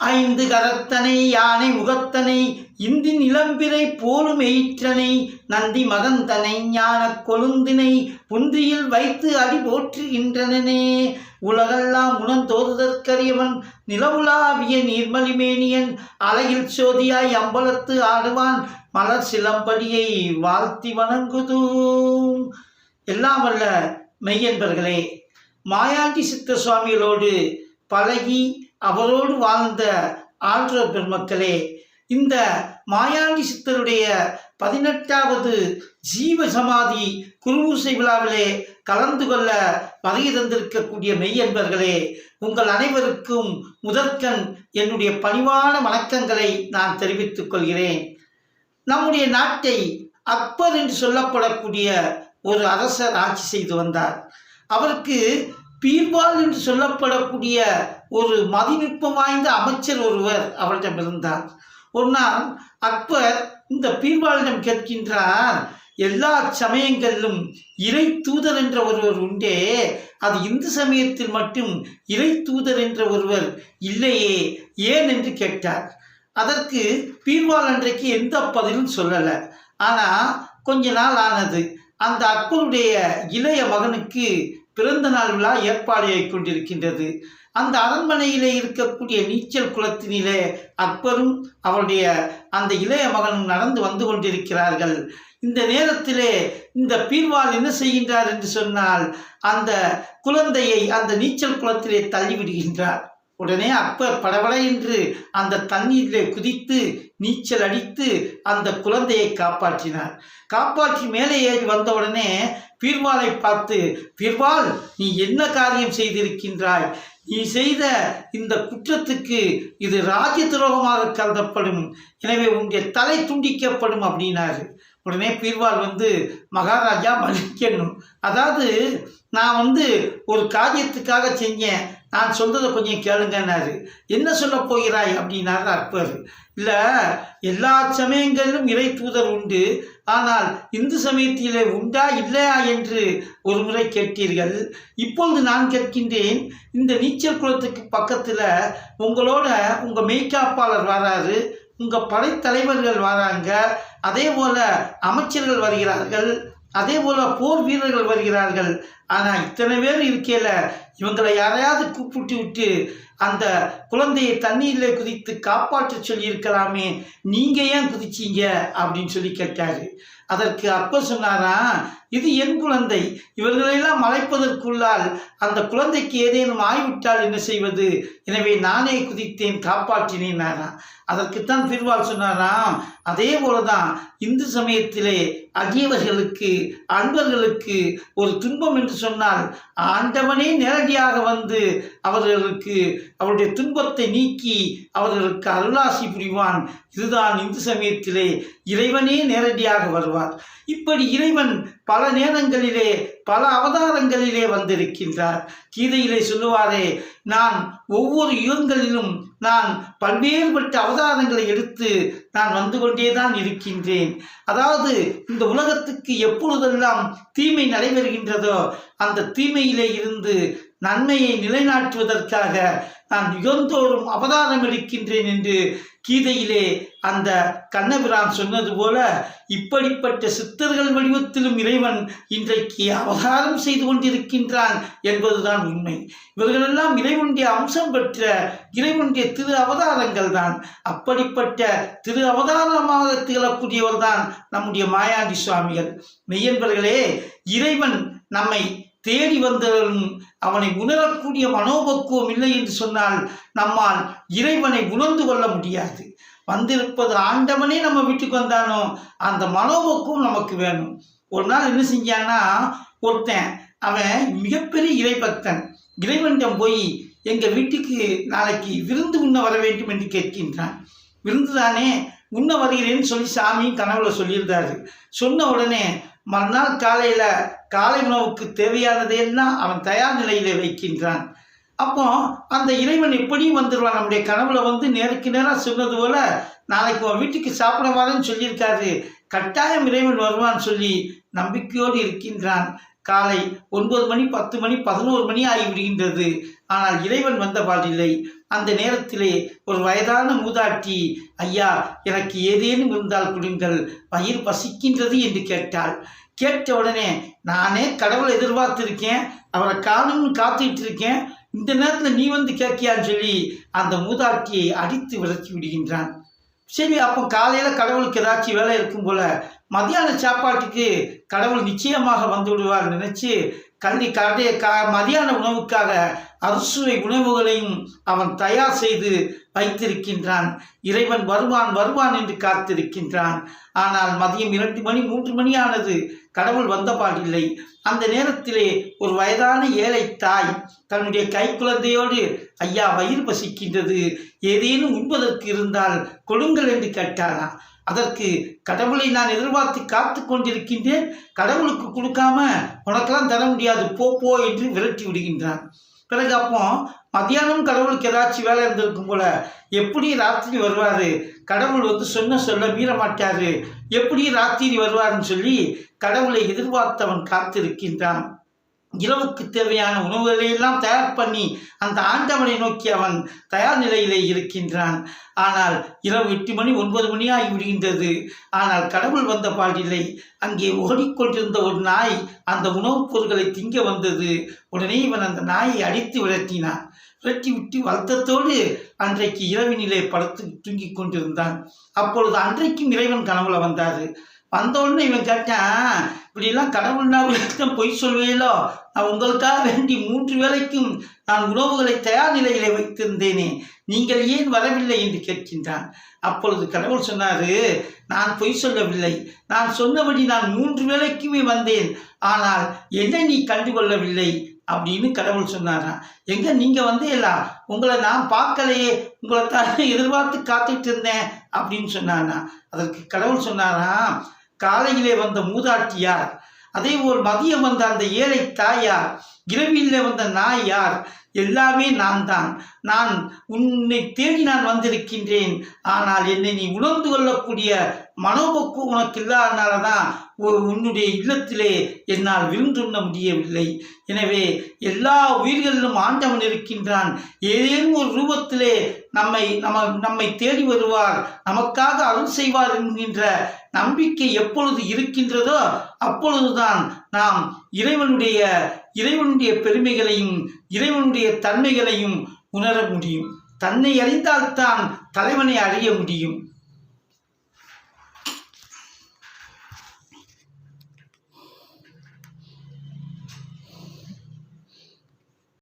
ஐந்து கரத்தனை யானை முகத்தனை இந்தின் இளம்பிறை போலும் எயிற்றனை நந்தி மகந்தனை ஞான கொழுந்தினை புந்தியில் வைத்து அடி போற்றுகின்றனனே. உலகெல்லாம் உணர்ந்தோதுதற்கரியவன் நிலவுலாவிய நீர்மலிமேனியன் அலையில் சோதியாய் அம்பலத்து ஆடுவான் மலர் சிலம்படியை வாழ்த்தி வணங்குதும். எல்லாம் வல்ல மெய்யன்பர்களே மாயாண்டி சித்த சுவாமிகளோடு பழகி அவரோடு வாழ்ந்த ஆற்றல் பெருமக்களே இந்த மாயாண்டி சித்தருடைய பதினெட்டாவது ஜீவ சமாதி குருவூசை விழாவிலே கலந்து கொள்ள வருகை தந்திருக்கக்கூடிய மெய்யன்பர்களே உங்கள் அனைவருக்கும் முதற்கண் என்னுடைய பணிவான வணக்கங்களை நான் தெரிவித்துக் கொள்கிறேன். நம்முடைய நாட்டை அக்பர் என்று சொல்லப்படக்கூடிய ஒரு அரசர் ஆட்சி செய்து வந்தார். அவருக்கு பீர்பால் என்று சொல்லப்படக்கூடிய ஒரு மதிநுட்பம் வாய்ந்த அமைச்சர் ஒருவர் அவரிடம் இருந்தார். ஒரு நாள் அக்பர் இந்த பீர்பாலிடம் கேட்கின்றார் எல்லா சமயங்களிலும் இறை தூதர் என்ற ஒருவர் உண்டே. அது இந்து சமயத்தில் மட்டும் இறை தூதர் என்ற ஒருவர் இல்லையே ஏன்? என்று கேட்டார். அதற்கு பீர்வால் அன்றைக்கு எந்த பதிலும் சொல்லலை. ஆனால் கொஞ்ச நாள் ஆனது. அந்த அக்பருடைய இளைய மகனுக்கு பிறந்த நாள் விழா ஏற்பாடு கொண்டிருக்கின்றது அந்த அரண்மனையிலே இருக்கக்கூடிய நீச்சல் குளத்தினிலே அக்பரும் அவருடைய அந்த இளைய மகனும் நடந்து வந்து கொண்டிருக்கிறார்கள். இந்த நேரத்திலே இந்த பீர்வால் என்ன செய்கின்றார் என்று சொன்னால் அந்த குழந்தையை அந்த நீச்சல் குளத்திலே தள்ளிவிடுகின்றார். உடனே அக்பர் படபட என்று அந்த தண்ணீரிலே குதித்து நீச்சல் அடித்து அந்த குழந்தையை காப்பாற்றினார். காப்பாற்றி மேலே ஏறி வந்தவுடனே பீர்வாலை பார்த்து பீர்வால் நீ என்ன காரியம் செய்திருக்கின்றாய்? நீ செய்த இந்த குற்றத்துக்கு இது ராஜ துரோகமாக கருதப்படும். எனவே உன்னுடைய தலை துண்டிக்கப்படும் அப்படின்னாரு. உடனே பீர்வால் வந்து மகாராஜா மன்னிக்கணும். அதாவது நான் வந்து ஒரு காரியத்துக்காக செஞ்சேன். நான் சொல்றதை கொஞ்சம் கேளுங்கன்னாரு. என்ன சொல்ல போகிறாய்? அப்படின்னாரு அற்பர். இல்லை எல்லா சமயங்களிலும் இறை தூதர் உண்டு. ஆனால் இந்து சமயத்திலே உண்டா இல்லையா? என்று ஒரு முறை கேட்டீர்கள். இப்பொழுது நான் கேட்கின்றேன். இந்த நீச்சல் குளத்துக்கு பக்கத்தில் உங்களோட உங்கள் மெய்காப்பாளர் வராரு. உங்கள் படைத்தலைவர்கள் வராங்க. அதே போல் அமைச்சர்கள் வருகிறார்கள். அதே போல் போர் வீரர்கள் வருகிறார்கள். ஆனால் இத்தனை பேர் இருக்கையில் இவங்களை யாரையாவது கூப்பிட்டு விட்டு அந்த குழந்தையை தண்ணீரில் குதித்து காப்பாற்ற சொல்லியிருக்கலாமே. நீங்கள் ஏன் குதிச்சீங்க? அப்படின்னு சொல்லி கேட்டார். அதற்கு அப்போ சொன்னாரா இது என் குழந்தை. இவர்களெல்லாம் மலைப்பதற்குள்ளால் அந்த குழந்தைக்கு ஏதேனும் ஆய்விட்டால் என்ன செய்வது? எனவே நானே குதித்தேன் காப்பாற்றினேன் அதற்குத்தான் பிரிவால் சொன்னாராம். அதே போலதான் இந்து சமயத்திலே அடியவர்களுக்கு அன்பர்களுக்கு ஒரு துன்பம் என்று சொன்னால் ஆண்டவனே நேரடியாக வந்து அவர்களுக்கு அவருடைய துன்பத்தை நீக்கி அவர்களுக்கு அருளாசி புரிவான். இதுதான் இந்து சமயத்திலே இறைவனே நேரடியாக வருவார். இப்படி இறைவன் பல நேரங்களிலே பல அவதாரங்களிலே வந்திருக்கின்றார். கீதையிலே சொல்லுவாரே நான் ஒவ்வொரு யுகங்களிலும் நான் பல்வேறுபட்ட அவதாரங்களை எடுத்து நான் வந்து கொண்டேதான் இருக்கின்றேன். அதாவது இந்த உலகத்துக்கு எப்பொழுதெல்லாம் தீமை நடைபெறுகின்றதோ அந்த தீமையிலே இருந்து நன்மையை நிலைநாட்டுவதற்காக நான் யுகந்தோறும் அவதாரம் எடுக்கின்றேன் என்று கீதையிலே அந்த கண்ணபிரான் சொன்னது போல இப்படிப்பட்ட சித்தர்கள் வடிவத்திலும் இறைவன் இன்றைக்கு அவதாரம் செய்து கொண்டிருக்கின்றான் என்பதுதான் உண்மை. இவர்களெல்லாம் இறைவனுடைய அம்சம் பெற்ற இறைவனுடைய திரு அவதாரங்கள் தான் அப்படிப்பட்ட திரு அவதாரமாக திகழக்கூடியவர் தான் நம்முடைய மாயாண்டி சுவாமிகள். மெய்யன்பர்களே இறைவன் நம்மை தேடி வந்தவன் அவனை உணரக்கூடிய மனோபக்குவம் இல்லை என்று சொன்னால் நம்மால் இறைவனை உணர்ந்து கொள்ள முடியாது. வந்திருப்பது ஆண்டவனே நம்ம வீட்டுக்கு வந்தானோ அந்த மனோபக்குவம் நமக்கு வேணும். ஒரு நாள் என்ன செஞ்சான்னா ஒருத்தன் அவன் மிகப்பெரிய இறைபக்தன். இறைவனிடம் போய் எங்கள் வீட்டுக்கு நாளைக்கு விருந்து உண்ண வர வேண்டும் என்று கேட்கின்றான். விருந்து தானே உண்ண வருகிறேன்னு சொல்லி சாமி கனவுல சொல்லியிருந்தாரு. சொன்ன உடனே மறுநாள் காலையில் காலை உணவுக்கு தேவையானதையெல்லாம் அவன் தயார் நிலையிலே வைக்கின்றான். அப்போ அந்த இறைவன் எப்படியும் வந்துடுவான் நம்முடைய கனவுல வந்து நேருக்கு நேராக சொன்னது போல நாளைக்கு உன் வீட்டுக்கு சாப்பிட வரேன்னு சொல்லியிருக்காரு. கட்டாயம் இறைவன் வருவான்னு சொல்லி நம்பிக்கையோடு இருக்கின்றான். காலை ஒன்பது மணி பத்து மணி பதினோரு மணி ஆகி விடுகின்றது. ஆனால் இறைவன் வந்த பாடில்லை அந்த நேரத்திலே ஒரு வயதான மூதாட்டி ஐயா எனக்கு ஏதேனும் இருந்தால் கொடுங்கள். வயிறு பசிக்கின்றது என்று கேட்டாள். கேட்ட உடனே நானே கடவுளை எதிர்பார்த்துருக்கேன். அவரை காணும்னு காத்துக்கிட்டு இருக்கேன் இந்த நேரத்தில் நீ வந்து கேட்கியான்னு சொல்லி அந்த மூதாட்டியை அடித்து விரட்டி விடுகின்றான். சரி அப்போ காலையில் கடவுளுக்கு ஏதாச்சும் வேலை இருக்கும் போல மதியான சாப்பாட்டுக்கு கடவுள் நிச்சயமாக வந்து விடுவார் நினச்சி கல்வி கடை கா மதியான உணவுக்காக அறுசுவை உணவுகளையும் அவன் தயார் செய்து வைத்திருக்கின்றான். இறைவன் வருவான் வருவான் என்று காத்திருக்கின்றான். ஆனால் மதியம் இரண்டு மணி மூன்று மணி ஆனது. கடவுள் வந்தபாடில்லை அந்த நேரத்திலே ஒரு வயதான ஏழை தாய் தன்னுடைய கைக்குழந்தையோடு ஐயா வயிறு பசிக்கின்றது. ஏதேனும் உண்பதற்கு இருந்தால் கொடுங்கள் என்று கேட்டானா. அதற்கு கடவுளை நான் எதிர்பார்த்து காத்து கொண்டிருக்கின்றேன். கடவுளுக்கு கொடுக்காம உனக்கெல்லாம் தர முடியாது. போ போ என்று விரட்டி விடுகின்றான். பிறகு அப்போ மத்தியானம் கடவுளுக்கு ஏதாச்சும் வேலை இருந்திருக்கும் போல. எப்படி ராத்திரி வருவார்? கடவுள் வந்து சொன்ன சொல்ல மீற மாட்டாரு எப்படி ராத்திரி வருவார்னு சொல்லி கடவுளை எதிர்பார்த்தவன் காத்திருக்கின்றான். இரவுக்கு தேவையான உணவுகளை எல்லாம் தயார் பண்ணி அந்த ஆண்டவனை நோக்கி அவன் தயார் நிலையிலே இருக்கின்றான். ஆனால் இரவு எட்டு மணி ஒன்பது மணி ஆகிவிடுகின்றது ஆனால் கடவுள் வந்த பாடில்லை. அங்கே ஓடிக்கொண்டிருந்த ஒரு நாய் அந்த உணவுப் பொருட்களை திங்க வந்தது. உடனே இவன் அந்த நாயை அடித்து விரட்டினான். விரட்டி விட்டு வருத்தத்தோடு அன்றைக்கு இரவினிலே படுத்து தூங்கிக் கொண்டிருந்தான். அப்பொழுது அன்றைக்கும் இறைவன் கனவுல வந்தார். வந்தோடனே இவன் கேட்டான் இப்படிலாம் கடவுள் நான் பொய் சொல்வேலோ? நான் உங்களுக்காக வேண்டி மூன்று வேளைக்கும் நான் உணவுகளை தயார் நிலையிலே வைத்திருந்தேனே. நீங்கள் ஏன் வரவில்லை? என்று கேட்கின்றான். அப்பொழுது கடவுள் சொன்னாரு நான் பொய் சொல்லவில்லை. நான் சொன்னபடி நான் மூன்று வேளைக்குமே வந்தேன். ஆனால் என்னை நீ கண்டுகொள்ளவில்லை. அப்படின்னு கடவுள் சொன்னாராம். எங்க நீங்க வந்தேலா? உங்களை நான் பார்க்கலையே. உங்களை தான் எதிர்பார்த்து காத்துட்டு இருந்தேன். அப்படின்னு சொன்னாராம். அதற்கு கடவுள் சொன்னாராம் காலையிலே வந்த மூதாட்டியார் அதே போல் மதியம் வந்த அந்த ஏழை தாயார் இரவிலே வந்த நாய் யார்? எல்லாமே நான் தான் நான் உன்னை தேடி நான் வந்திருக்கின்றேன். ஆனால் என்னை நீ உணர்ந்து கொள்ளக்கூடிய மனோபக்கு உனக்கு இல்லாதனால தான் உ- உன்னுடைய இல்லத்திலே என்னால் விருந்துண்ண முடியவில்லை. எனவே எல்லா உயிர்களிலும் ஆண்டவன் இருக்கின்றான். ஏதேனும் ஒரு ரூபத்திலே நம்மை நம்ம நம்மை தேடி வருவார். நமக்காக அருள் செய்வார் என்கின்ற நம்பிக்கை எப்பொழுது இருக்கின்றதோ அப்பொழுதுதான் நாம் இறைவனுடைய இறைவனுடைய பெருமைகளையும் இறைவனுடைய தன்மைகளையும் உணர முடியும். தன்னை அறிந்தால்தான் தலைவனை அறிய முடியும்.